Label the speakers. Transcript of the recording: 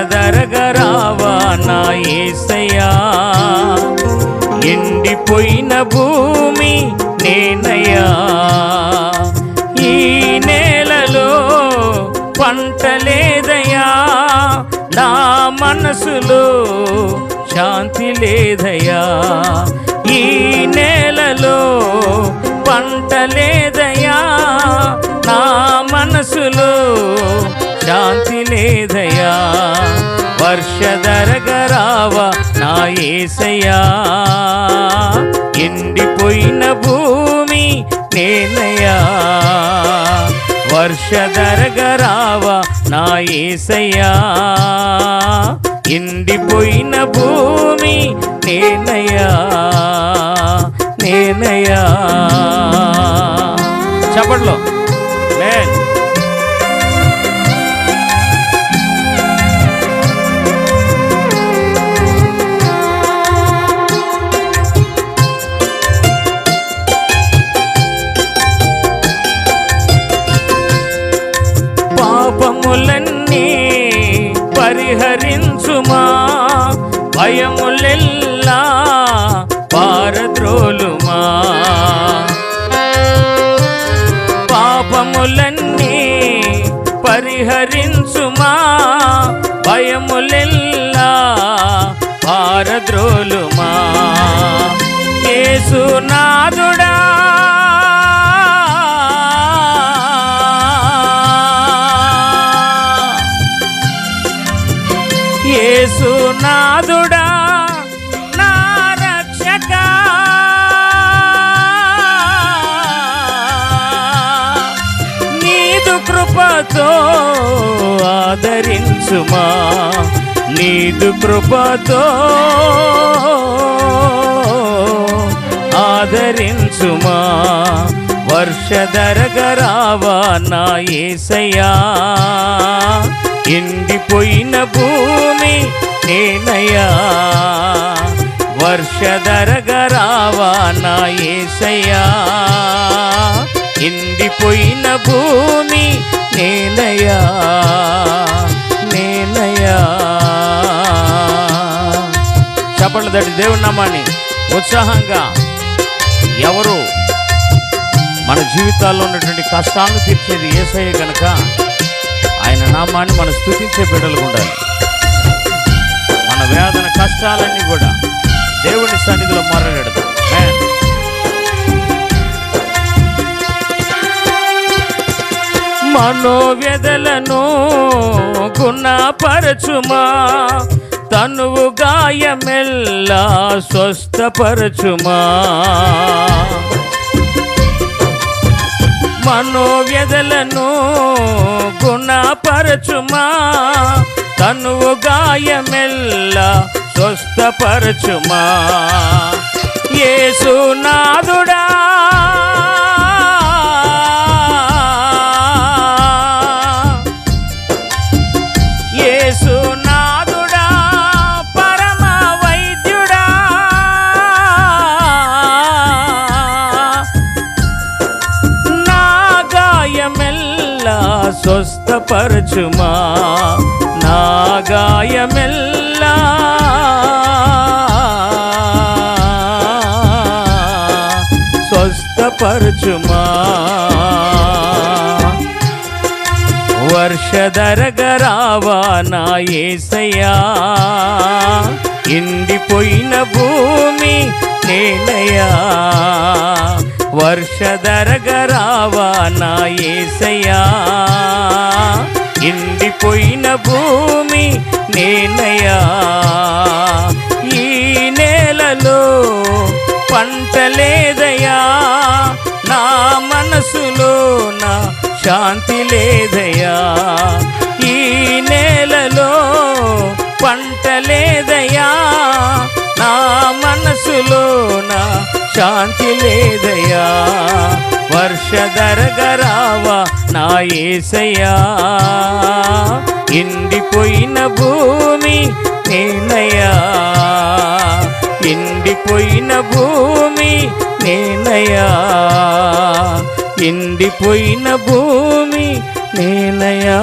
Speaker 1: వర్షధరగరావా నా ఏసయా ఎండిపోయిన భూమి నేనయ్యా. ఈ నేలలో పంట లేదయా నా మనసులో శాంతి లేదయ్యా. ఈ నేలలో పంట లేదయా శాంతి లేదయ్యా వర్షధరగరావా నా ఏసయా ఎండిపోయిన భూమి నేనయ్యా. వర్షధరగరావా నా ఏసయా ఎండిపోయిన భూమి నేనయా నేనయా చెప్పట్లో పరిహరించుమా భయములెల్లా పారద్రోలుమా? పాపములన్నీ పరిహరించుమా? భయములెల్లా పారద్రోలుమా? కేసున నాదుడా నా రక్షక. నీదు కృపతో ఆదరించుమా నీదు కృపతో ఆదరించుమా. వర్షధరగరావా నా ఏసయ్యా ఎండిపోయిన భూమి నేనయ్యా. వర్షధరగరావా నా ఏసయ్యా. ఎండిపోయిన భూమి నేనయ్యా. నేనయ్యా. చెప్పండి దటి దేవుడి నామాన్ని ఉత్సాహంగా. ఎవరు మన జీవితాల్లో ఉన్నటువంటి కష్టాలను తీర్చేది ఏసయ్య కనుక ఆయన నామాన్ని మనం స్థుతించే బిడ్డలుగా ఉండాలి. వేదన కష్టాలన్నీ కూడా దేవుని సన్నిధిలో మొరగెడదాం మనోవ్యధలను గుణపరచుమా తనువు గాయమెల్లా స్వస్థపరచుమా. మనోవ్యధలను గుణపరచుమా తనువు గాయమెల్లా స్వస్థపరచుమా? ఏసునాథుడా యేసునాథుడా పరమ వైద్యుడా! నా గాయమెల్లా స్వస్థపరచుమా? గాయమెల్లా. స్వస్థపరచుమా. వర్షధరగరావా నా ఏసయా ఎండిపోయిన భూమి నేనయా వర్షధరగరావా నా ఏసయా ఎండిపోయిన భూమి నేనయ్యా ఈ నేలలో పంట లేదయా? నా మనసులో నా శాంతి లేదయ్యా ఈ నేలలో పంట లేదయ్యా నా మనసులోన శాంతి లేదయ్యా. వర్షధరగరావా నా ఏసయ్యా. ఎండిపోయిన భూమి నేనయ్యా. ఎండిపోయిన భూమి నేనయ్యా. ఎండిపోయిన భూమి నేనయ్యా.